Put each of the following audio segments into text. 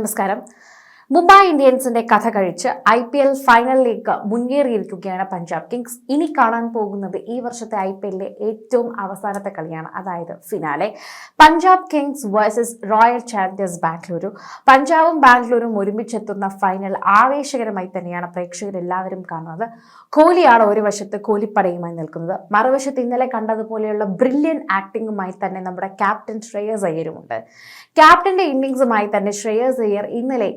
നമസ്കാരം. മുംബൈ ഇന്ത്യൻസിന്റെ കഥ കഴിച്ച് ഐ പി എൽ ഫൈനലിലേക്ക് മുന്നേറിയിരിക്കുകയാണ് പഞ്ചാബ് കിങ്സ്. ഇനി കാണാൻ പോകുന്നത് ഈ വർഷത്തെ ഐ പി എല്ലിലെ ഏറ്റവും അവസാനത്തെ കളിയാണ് അതായത് finale Punjab kings versus royal challengers Bengaluru. പഞ്ചാബും ബാംഗ്ലൂരും ഒരുമിച്ചെത്തുന്ന ഫൈനൽ ആവേശകരമായി തന്നെയാണ് പ്രേക്ഷകരെല്ലാവരും കാണുന്നത്. കോഹ്ലിയാണ് ഒരു വശത്ത് കോഹ്ലിപ്പടയുമായി നിൽക്കുന്നത്. മറുവശത്ത് ഇന്നലെ കണ്ടതുപോലെയുള്ള ബ്രില്യൻ ആക്ടിങ്ങുമായി തന്നെ നമ്മുടെ ക്യാപ്റ്റൻ ശ്രേയസ് അയ്യരുമുണ്ട്. ക്യാപ്റ്റന്റെ ഇന്നിങ്സുമായി തന്നെ ശ്രേയസ് അയ്യർ ഇന്നലെ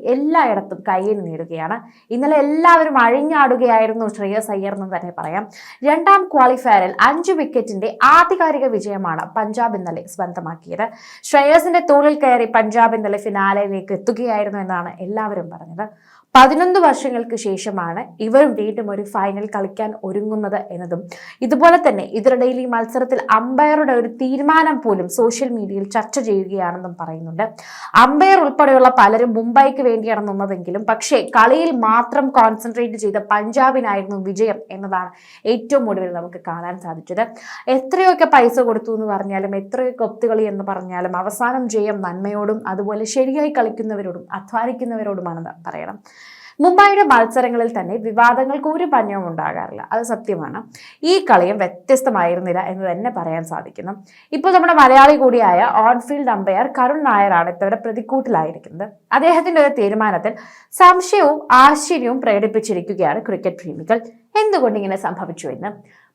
എല്ലായിടത്തും കയ്യിൽ നേടുകയാണ്. ഇന്നലെ എല്ലാവരും അഴിഞ്ഞാടുകയായിരുന്നു ശ്രേയസ് അയ്യർ എന്ന് തന്നെ പറയാം. രണ്ടാം ക്വാളിഫയറിൽ അഞ്ച് വിക്കറ്റിന്റെ ആധികാരിക വിജയമാണ് പഞ്ചാബ് ഇന്നലെ സ്വന്തമാക്കിയത്. ശ്രേയസിന്റെ തോളിൽ കയറി പഞ്ചാബ് ഇന്നലെ ഫിനാലയിലേക്ക് എത്തുകയായിരുന്നു എന്നാണ് എല്ലാവരും പറഞ്ഞത്. പതിനൊന്ന് വർഷങ്ങൾക്ക് ശേഷമാണ് ഇവരും വീണ്ടും ഒരു ഫൈനൽ കളിക്കാൻ ഒരുങ്ങുന്നത് എന്നതും. ഇതുപോലെ തന്നെ ഇതിനിടയിൽ ഈ മത്സരത്തിൽ അമ്പയറുടെ ഒരു തീരുമാനം പോലും സോഷ്യൽ മീഡിയയിൽ ചർച്ച ചെയ്യുകയാണെന്നും പറയുന്നുണ്ട്. അമ്പയർ ഉൾപ്പെടെയുള്ള പലരും മുംബൈക്ക് വേണ്ടിയാണ് നിന്നതെങ്കിലും പക്ഷേ കളിയിൽ മാത്രം കോൺസെൻട്രേറ്റ് ചെയ്ത പഞ്ചാബിനായിരുന്നു വിജയം എന്നതാണ് ഏറ്റവും ഒടുവിൽ നമുക്ക് കാണാൻ സാധിച്ചത്. എത്രയൊക്കെ പൈസ കൊടുത്തു എന്ന് പറഞ്ഞാലും എത്രയൊക്കെ ഒത്തുകളി എന്ന് പറഞ്ഞാലും അവസാനം ജയം നന്മയോടും അതുപോലെ ശരിയായി കളിക്കുന്നവരോടും അധ്വാനിക്കുന്നവരോടുമാണെന്ന് പറയണം. മുംബൈയുടെ മത്സരങ്ങളിൽ തന്നെ വിവാദങ്ങൾക്ക് ഒരു പഞ്ഞവും ഉണ്ടാകാറില്ല. അത് സത്യമാണ്. ഈ കളിയും വ്യത്യസ്തമായിരുന്നില്ല എന്ന് തന്നെ പറയാൻ സാധിക്കുന്നു. ഇപ്പോൾ നമ്മുടെ മലയാളി കൂടിയായ ഓൺഫീൽഡ് അമ്പയർ കരുൺ നായരാണ് ഇത്തവണ പ്രതിക്കൂട്ടിലായിരിക്കുന്നത്. അദ്ദേഹത്തിന്റെ ഒരു തീരുമാനത്തിൽ സംശയവും ആശ്ചര്യവും പ്രകടിപ്പിച്ചിരിക്കുകയാണ് ക്രിക്കറ്റ് പ്രേമികൾ. എന്തുകൊണ്ട് ഇങ്ങനെ സംഭവിച്ചു എന്ന്?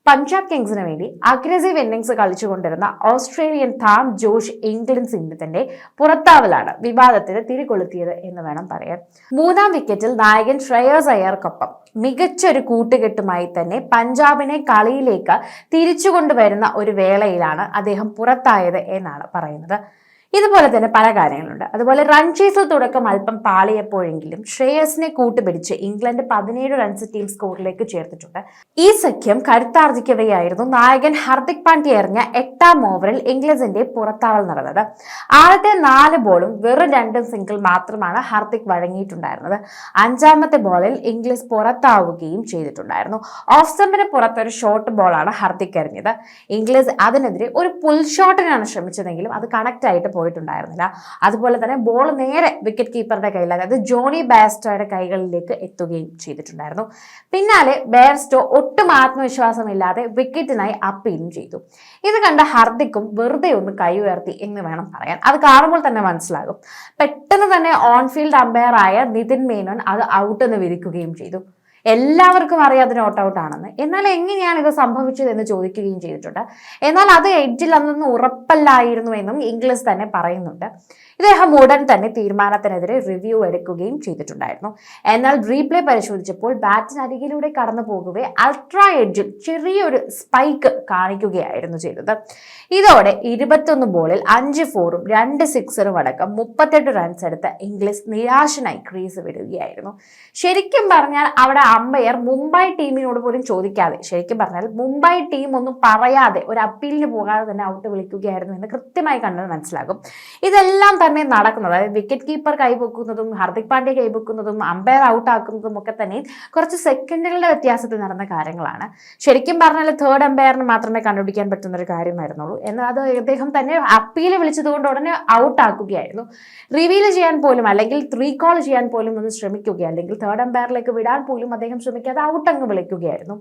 പഞ്ചാബ് കിങ്സിന് വേണ്ടി അഗ്രസീവ് ഇന്നിംഗ്സ് കളിച്ചുകൊണ്ടിരുന്ന ഓസ്ട്രേലിയൻ താം ജോഷ് ഇംഗ്ലണ്ട് സിംഗത്തിന്റെ പുറത്താവലാണ് വിവാദത്തിന് തിരികൊളുത്തിയത് എന്ന് വേണം പറയാൻ. മൂന്നാം വിക്കറ്റിൽ നായകൻ ശ്രേയസ് അയ്യർക്കൊപ്പം മികച്ചൊരു കൂട്ടുകെട്ടുമായി തന്നെ പഞ്ചാബിനെ കളിയിലേക്ക് തിരിച്ചുകൊണ്ടുവരുന്ന ഒരു വേളയിലാണ് അദ്ദേഹം പുറത്തായത് എന്നാണ് പറയുന്നത്. ഇതുപോലെ തന്നെ പല കാര്യങ്ങളുണ്ട്. അതുപോലെ റൺചേസിൽ തുടക്കം അല്പം പാളിയപ്പോഴെങ്കിലും ശ്രേയസിനെ കൂട്ടുപിടിച്ച് ഇംഗ്ലണ്ട് പതിനേഴ് റൺസ് ടീം സ്കോറിലേക്ക് ചേർത്തിട്ടുണ്ട്. ഈ സഖ്യം കരുത്താർജിക്കവെയായിരുന്നു നായകൻ ഹർദിക് പാണ്ഡ്യ എറിഞ്ഞ എട്ടാം ഓവറിൽ ഇംഗ്ലണ്ടിന്റെ പുറത്താവൽ നടന്നത്. ആദ്യത്തെ നാല് ബോളും വെറും രണ്ടും സിംഗിൾ മാത്രമാണ് ഹർദിക് വഴങ്ങിയിട്ടുണ്ടായിരുന്നത്. അഞ്ചാമത്തെ ബോളിൽ ഇംഗ്ലീഷ് പുറത്താവുകയും ചെയ്തിട്ടുണ്ടായിരുന്നു. ഓഫ് സ്റ്റമ്പിന് പുറത്തൊരു ഷോർട്ട് ബോളാണ് ഹർദിക് എറിഞ്ഞത്. ഇംഗ്ലീഷ് അതിനെതിരെ ഒരു പുൽ ഷോട്ടിനാണ് ശ്രമിച്ചതെങ്കിലും അത് കണക്ട് ആയിട്ട് പോയിട്ടുണ്ടായിരുന്നില്ല. അതുപോലെ തന്നെ ബോൾ നേരെ വിക്കറ്റ് കീപ്പറുടെ കയ്യിൽ അതായത് ജോണി ബാസ്റ്റോയുടെ കൈകളിലേക്ക് എത്തുകയും ചെയ്തിട്ടുണ്ടായിരുന്നു. പിന്നാലെ ബെയർസ്റ്റോ ഒട്ടും ആത്മവിശ്വാസമില്ലാതെ വിക്കറ്റിനായി അപ്പീലും ചെയ്തു. ഇത് കണ്ട ഹർദിക്കും വെറുതെ ഒന്ന് കൈ ഉയർത്തി എന്ന് വേണം പറയാൻ. അത് കാണുമ്പോൾ തന്നെ മനസ്സിലാകും. പെട്ടെന്ന് തന്നെ ഓൺഫീൽഡ് ആയ നിതിൻ മേനോൻ അത് ഔട്ട് എന്ന് വിധിക്കുകയും ചെയ്തു. എല്ലാവർക്കും അറിയാം അത് നോട്ട് ഔട്ട് ആണെന്ന്. എന്നാൽ എങ്ങനെയാണ് ഇത് സംഭവിച്ചത് എന്ന് ചോദിക്കുകയും ചെയ്തിട്ടുണ്ട്. എന്നാൽ അത് എഡ്ജിൽ അന്നൊന്നും ഉറപ്പല്ലായിരുന്നു എന്നും ഇംഗ്ലീഷ് തന്നെ പറയുന്നുണ്ട്. ഇദ്ദേഹം ഉടൻ തന്നെ തീരുമാനത്തിനെതിരെ റിവ്യൂ എടുക്കുകയും ചെയ്തിട്ടുണ്ടായിരുന്നു. എന്നാൽ റീപ്ലേ പരിശോധിച്ചപ്പോൾ ബാറ്റിനരികിലൂടെ കടന്നു പോകുകയെ അൾട്രാ എഡ്ജിൽ ചെറിയൊരു സ്പൈക്ക് കാണിക്കുകയായിരുന്നു ചെയ്തത്. ഇതോടെ ഇരുപത്തൊന്ന് ബോളിൽ അഞ്ച് ഫോറും രണ്ട് സിക്സറും അടക്കം മുപ്പത്തെട്ട് റൺസ് എടുത്ത ഇംഗ്ലീഷ് നിരാശനായി ക്രീസ് വിടുകയായിരുന്നു. ശരിക്കും പറഞ്ഞാൽ അവിടെ അമ്പയർ മുംബൈ ടീമിനോട് പോലും ചോദിക്കാതെ ശരിക്കും പറഞ്ഞാൽ മുംബൈ ടീം ഒന്നും പറയാതെ ഒരു അപ്പീലിന് പോകാതെ തന്നെ ഔട്ട് വിളിക്കുകയായിരുന്നു എന്ന് കൃത്യമായി കണ്ടത് മനസ്സിലാകും. ഇതെല്ലാം തന്നെ നടക്കുന്നത് അതായത് വിക്കറ്റ് കീപ്പർ കൈപൊക്കുന്നതും ഹാർദിക് പാണ്ഡ്യ കൈപൊക്കുന്നതും അമ്പയർ ഔട്ട് ആക്കുന്നതും ഒക്കെ തന്നെ കുറച്ച് സെക്കൻഡുകളുടെ വ്യത്യാസത്തിൽ നടന്ന കാര്യങ്ങളാണ്. ശരിക്കും പറഞ്ഞാൽ തേർഡ് അമ്പയറിന് മാത്രമേ കണ്ടുപിടിക്കാൻ പറ്റുന്ന ഒരു കാര്യമായിരുന്നുള്ളൂ. എന്നാൽ അത് അദ്ദേഹം തന്നെ അപ്പീൽ വിളിച്ചതുകൊണ്ട് ഉടനെ ഔട്ട് ആക്കുകയായിരുന്നു. റിവീൽ ചെയ്യാൻ പോലും അല്ലെങ്കിൽ റീകോൾ ചെയ്യാൻ പോലും ഒന്ന് ശ്രമിക്കുക അല്ലെങ്കിൽ തേർഡ് അമ്പയറിലേക്ക് വിടാൻ പോലും അദ്ദേഹം ശ്രമിക്കാതെ ഔട്ട് അങ്ങ് വിളിക്കുകയായിരുന്നു.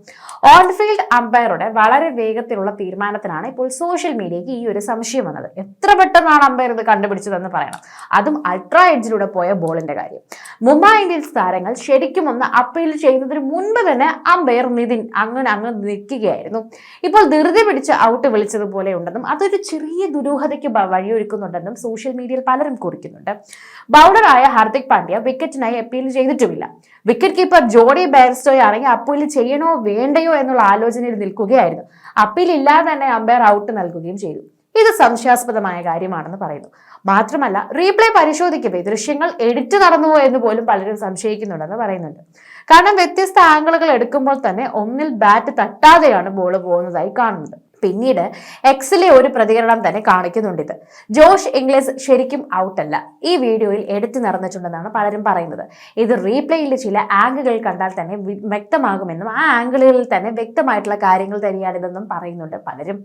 ഓൺഫീൽഡ് അമ്പയറുടെ വളരെ വേഗത്തിലുള്ള തീരുമാനത്തിനാണ് ഇപ്പോൾ സോഷ്യൽ മീഡിയയ്ക്ക് ഈ ഒരു സംശയം വന്നത്. എത്ര പെട്ടെന്നാണ് അമ്പയർ ഇത് കണ്ടുപിടിച്ചതെന്ന് പറയണം. അതും അൾട്രാ എഡ്ജിലൂടെ പോയ ബോളിന്റെ കാര്യം. മുംബൈ ഇന്ത്യൻസ് താരങ്ങൾ ശരിക്കും ഒന്ന് അപ്പീൽ ചെയ്യുന്നതിന് മുൻപ് തന്നെ അമ്പയർ നിതിൻ അങ്ങനെ അങ്ങ് നിൽക്കുകയായിരുന്നു. ഇപ്പോൾ ധൃതി പിടിച്ച് ഔട്ട് വിളിച്ചതുപോലെ ഉണ്ടെന്നും അതൊരു ചെറിയ ദുരൂഹതയ്ക്ക് വഴിയൊരുക്കുന്നുണ്ടെന്നും സോഷ്യൽ മീഡിയയിൽ പലരും കുറിക്കുന്നുണ്ട്. ബൗളറായ ഹാർദിക് പാണ്ഡ്യ വിക്കറ്റിനായി അപ്പീൽ ചെയ്തിട്ടുമില്ല. വിക്കറ്റ് കീപ്പർ ജോഡി ബെയർസ്റ്റോയെ ആണെങ്കിൽ അപ്പീൽ ചെയ്യണോ വേണ്ടയോ എന്നുള്ള ആലോചനയിൽ നിൽക്കുകയായിരുന്നു. അപ്പീൽ ഇല്ലാതെ തന്നെ അമ്പയർ ഔട്ട് നൽകുകയും ചെയ്തു. ഇത് സംശയാസ്പദമായ കാര്യമാണെന്ന് പറയുന്നു. മാത്രമല്ല റീപ്ലേ പരിശോധിക്കുമ്പോൾ ദൃശ്യങ്ങൾ എഡിറ്റ് നടന്നുവോ എന്ന് പോലും പലരും സംശയിക്കുന്നുണ്ടെന്ന് പറയുന്നുണ്ട്. കാരണം വ്യത്യസ്ത ആംഗിളുകൾ എടുക്കുമ്പോൾ തന്നെ ഒന്നിൽ ബാറ്റ് തട്ടാതെയാണ് ബോൾ പോകുന്നതായി കാണുന്നത്. പിന്നീട് എക്സിലെ ഒരു പ്രതികരണം തന്നെ കാണിക്കുന്നുണ്ട് ഇത്. ജോഷ് ഇംഗ്ലീഷ് ശരിക്കും അല്ല ഈ വീഡിയോയിൽ എടുത്തു നടന്നിട്ടുണ്ടെന്നാണ് പലരും പറയുന്നത്. ഇത് റീപ്ലേയിൽ ചില ആംഗിളുകൾ കണ്ടാൽ തന്നെ വ്യക്തമാകുമെന്നും ആ ആംഗിളുകളിൽ തന്നെ വ്യക്തമായിട്ടുള്ള കാര്യങ്ങൾ തന്നെയാണിതെന്നും പറയുന്നുണ്ട് പലരും.